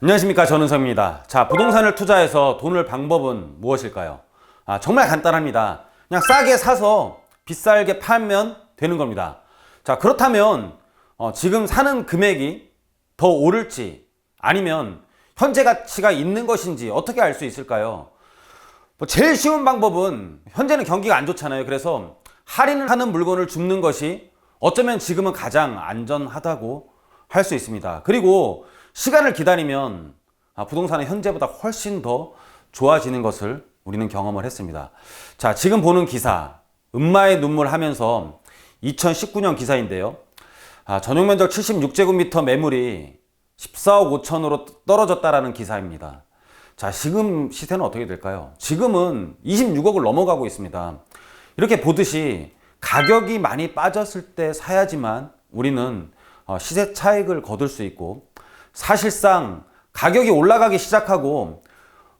안녕하십니까 전은성입니다. 자 부동산을 투자해서 돈을 방법은 무엇일까요? 아 정말 간단합니다. 그냥 싸게 사서 비싸게 팔면 되는 겁니다. 자 그렇다면 어, 지금 사는 금액이 더 오를지 아니면 현재 가치가 있는 것인지 어떻게 알 수 있을까요? 뭐 제일 쉬운 방법은 현재는 경기가 안 좋잖아요. 그래서 할인을 하는 물건을 줍는 것이 어쩌면 지금은 가장 안전하다고 할 수 있습니다. 그리고 시간을 기다리면 아, 부동산은 현재보다 훨씬 더 좋아지는 것을 우리는 경험을 했습니다. 자, 지금 보는 기사, 음마의 눈물 하면서 2019년 기사인데요. 아, 전용 면적 76제곱미터 매물이 14억 5천으로 떨어졌다라는 기사입니다. 자, 지금 시세는 어떻게 될까요? 지금은 26억을 넘어가고 있습니다. 이렇게 보듯이 가격이 많이 빠졌을 때 사야지만 우리는 어, 시세 차익을 거둘 수 있고 사실상 가격이 올라가기 시작하고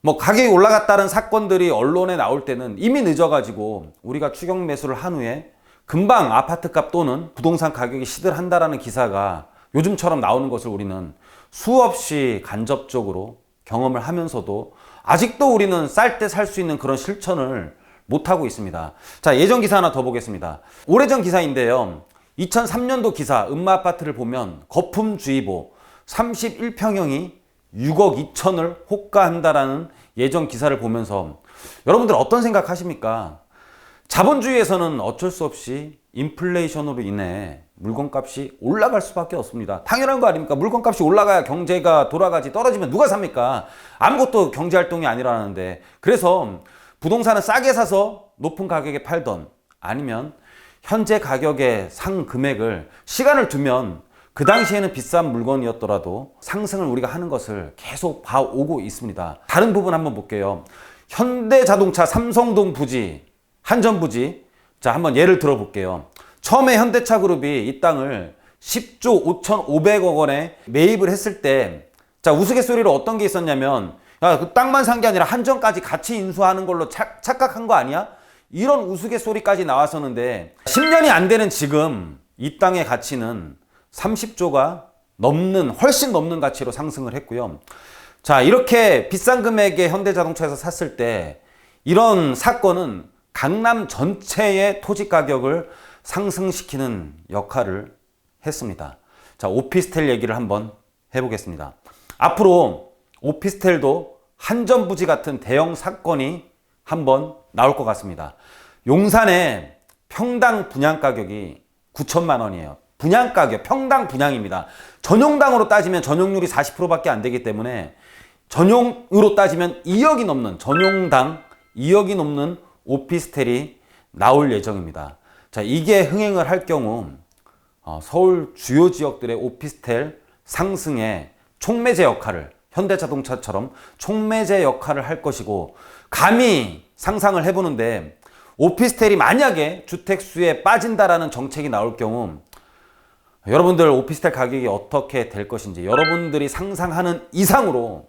뭐 가격이 올라갔다는 사건들이 언론에 나올 때는 이미 늦어가지고 우리가 추격 매수를 한 후에 금방 아파트값 또는 부동산 가격이 시들한다라는 기사가 요즘처럼 나오는 것을 우리는 수없이 간접적으로 경험을 하면서도 아직도 우리는 쌀 때 살 수 있는 그런 실천을 못하고 있습니다. 자, 예전 기사 하나 더 보겠습니다. 오래전 기사인데요. 2003년도 기사, 음마 아파트를 보면 거품주의보 31평형이 6억 2천을 호가한다라는 예전 기사를 보면서 여러분들 어떤 생각 하십니까? 자본주의에서는 어쩔 수 없이 인플레이션으로 인해 물건값이 올라갈 수밖에 없습니다. 당연한 거 아닙니까? 물건값이 올라가야 경제가 돌아가지 떨어지면 누가 삽니까? 아무것도 경제 활동이 아니라는데 그래서 부동산은 싸게 사서 높은 가격에 팔던 아니면 현재 가격의 상 금액을 시간을 두면 그 당시에는 비싼 물건이었더라도 상승을 우리가 하는 것을 계속 봐오고 있습니다. 다른 부분 한번 볼게요. 현대자동차 삼성동 부지, 한전 부지. 자, 한번 예를 들어 볼게요. 처음에 현대차 그룹이 이 땅을 10조 5,500억 원에 매입을 했을 때, 자, 우스갯소리로 어떤 게 있었냐면, 야, 그 땅만 산 게 아니라 한전까지 같이 인수하는 걸로 착, 착각한 거 아니야? 이런 우스갯소리까지 나왔었는데, 10년이 안 되는 지금 이 땅의 가치는 30조가 넘는 훨씬 넘는 가치로 상승을 했고요. 자, 이렇게 비싼 금액의 현대자동차에서 샀을 때 이런 사건은 강남 전체의 토지 가격을 상승시키는 역할을 했습니다. 자, 오피스텔 얘기를 한번 해보겠습니다. 앞으로 오피스텔도 한전부지 같은 대형 사건이 한번 나올 것 같습니다. 용산의 평당 분양 가격이 9천만 원이에요. 분양 가격, 평당 분양입니다. 전용당으로 따지면 전용률이 40%밖에 안 되기 때문에 전용으로 따지면 2억이 넘는 전용당 2억이 넘는 오피스텔이 나올 예정입니다. 자, 이게 흥행을 할 경우 어, 서울 주요 지역들의 오피스텔 상승에 촉매제 역할을 현대자동차처럼 촉매제 역할을 할 것이고 감히 상상을 해보는데 오피스텔이 만약에 주택수에 빠진다라는 정책이 나올 경우 여러분들 오피스텔 가격이 어떻게 될 것인지 여러분들이 상상하는 이상으로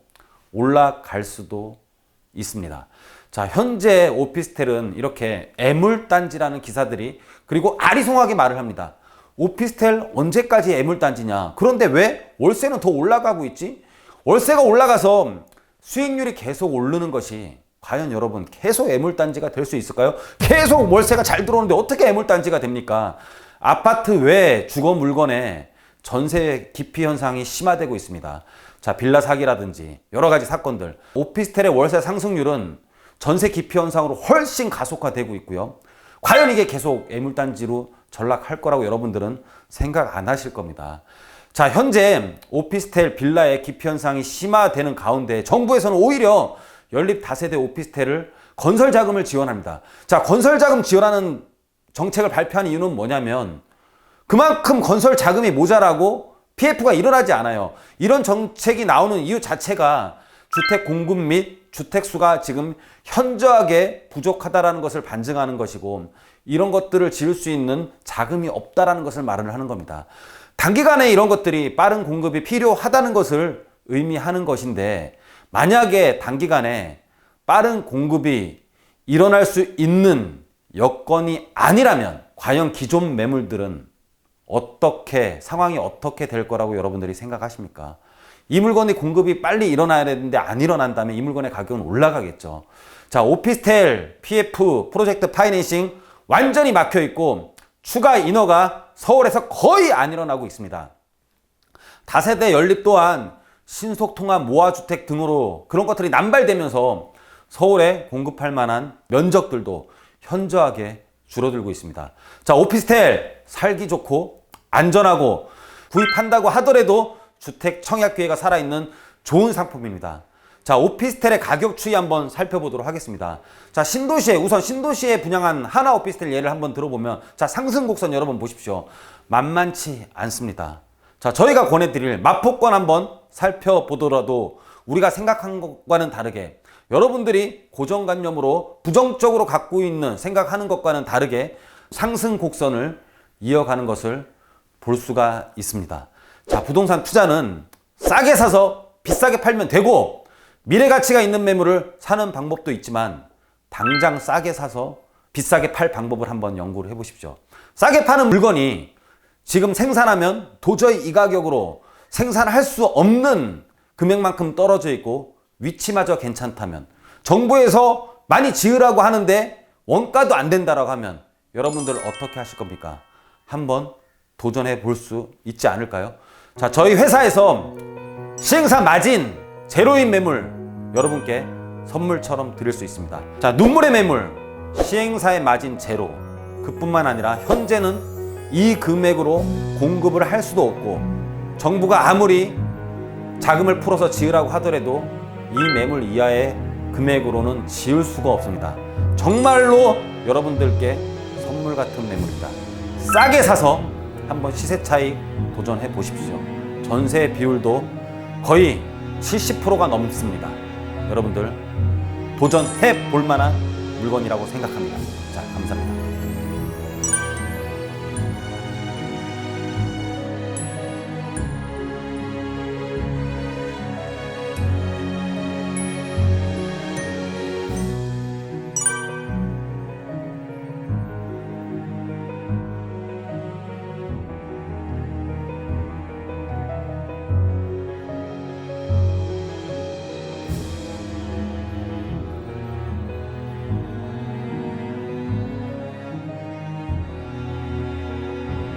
올라갈 수도 있습니다. 자, 현재 오피스텔은 이렇게 애물단지라는 기사들이 그리고 아리송하게 말을 합니다. 오피스텔 언제까지 애물단지냐? 그런데 왜 월세는 더 올라가고 있지? 월세가 올라가서 수익률이 계속 오르는 것이 과연 여러분 계속 애물단지가 될 수 있을까요? 계속 월세가 잘 들어오는데 어떻게 애물단지가 됩니까? 아파트 외 주거 물건에 전세 기피 현상이 심화되고 있습니다. 자, 빌라 사기라든지 여러 가지 사건들. 오피스텔의 월세 상승률은 전세 기피 현상으로 훨씬 가속화되고 있고요. 과연 이게 계속 애물단지로 전락할 거라고 여러분들은 생각 안 하실 겁니다. 자, 현재 오피스텔 빌라의 기피 현상이 심화되는 가운데 정부에서는 오히려 연립 다세대 오피스텔을 건설 자금을 지원합니다. 자, 건설 자금 지원하는 정책을 발표한 이유는 뭐냐면 그만큼 건설 자금이 모자라고 PF가 일어나지 않아요. 이런 정책이 나오는 이유 자체가 주택 공급 및 주택 수가 지금 현저하게 부족하다라는 것을 반증하는 것이고 이런 것들을 지을 수 있는 자금이 없다라는 것을 말을 하는 겁니다. 단기간에 이런 것들이 빠른 공급이 필요하다는 것을 의미하는 것인데 만약에 단기간에 빠른 공급이 일어날 수 있는 여건이 아니라면 과연 기존 매물들은 어떻게 상황이 어떻게 될 거라고 여러분들이 생각하십니까? 이 물건이 공급이 빨리 일어나야 되는데 안 일어난다면 이 물건의 가격은 올라가겠죠. 자, 오피스텔, PF, 프로젝트 파이낸싱 완전히 막혀 있고 추가 인허가 서울에서 거의 안 일어나고 있습니다. 다세대 연립 또한 신속 통합 모아주택 등으로 그런 것들이 남발되면서 서울에 공급할 만한 면적들도 현저하게 줄어들고 있습니다. 자, 오피스텔 살기 좋고 안전하고 구입한다고 하더라도 주택 청약 기회가 살아있는 좋은 상품입니다. 자, 오피스텔의 가격 추이 한번 살펴보도록 하겠습니다. 자, 신도시에, 우선 신도시에 분양한 하나 오피스텔 예를 한번 들어보면, 자, 상승 곡선 여러분 보십시오. 만만치 않습니다. 자, 저희가 권해드릴 마포권 한번 살펴보더라도 우리가 생각한 것과는 다르게 여러분들이 고정관념으로 부정적으로 갖고 있는 생각하는 것과는 다르게 상승 곡선을 이어가는 것을 볼 수가 있습니다. 자, 부동산 투자는 싸게 사서 비싸게 팔면 되고 미래 가치가 있는 매물을 사는 방법도 있지만 당장 싸게 사서 비싸게 팔 방법을 한번 연구를 해 보십시오. 싸게 파는 물건이 지금 생산하면 도저히 이 가격으로 생산할 수 없는 금액만큼 떨어져 있고 위치마저 괜찮다면 정부에서 많이 지으라고 하는데 원가도 안 된다라고 하면 여러분들 어떻게 하실 겁니까? 한번 도전해 볼 수 있지 않을까요? 자, 저희 회사에서 시행사 마진 제로인 매물 여러분께 선물처럼 드릴 수 있습니다. 자, 눈물의 매물 시행사의 마진 제로 그뿐만 아니라 현재는 이 금액으로 공급을 할 수도 없고 정부가 아무리 자금을 풀어서 지으라고 하더라도 이 매물 이하의 금액으로는 지을 수가 없습니다. 정말로 여러분들께 선물 같은 매물입니다. 싸게 사서 한번 시세 차이 도전해 보십시오. 전세 비율도 거의 70%가 넘습니다. 여러분들 도전해 볼 만한 물건이라고 생각합니다. 자, 감사합니다.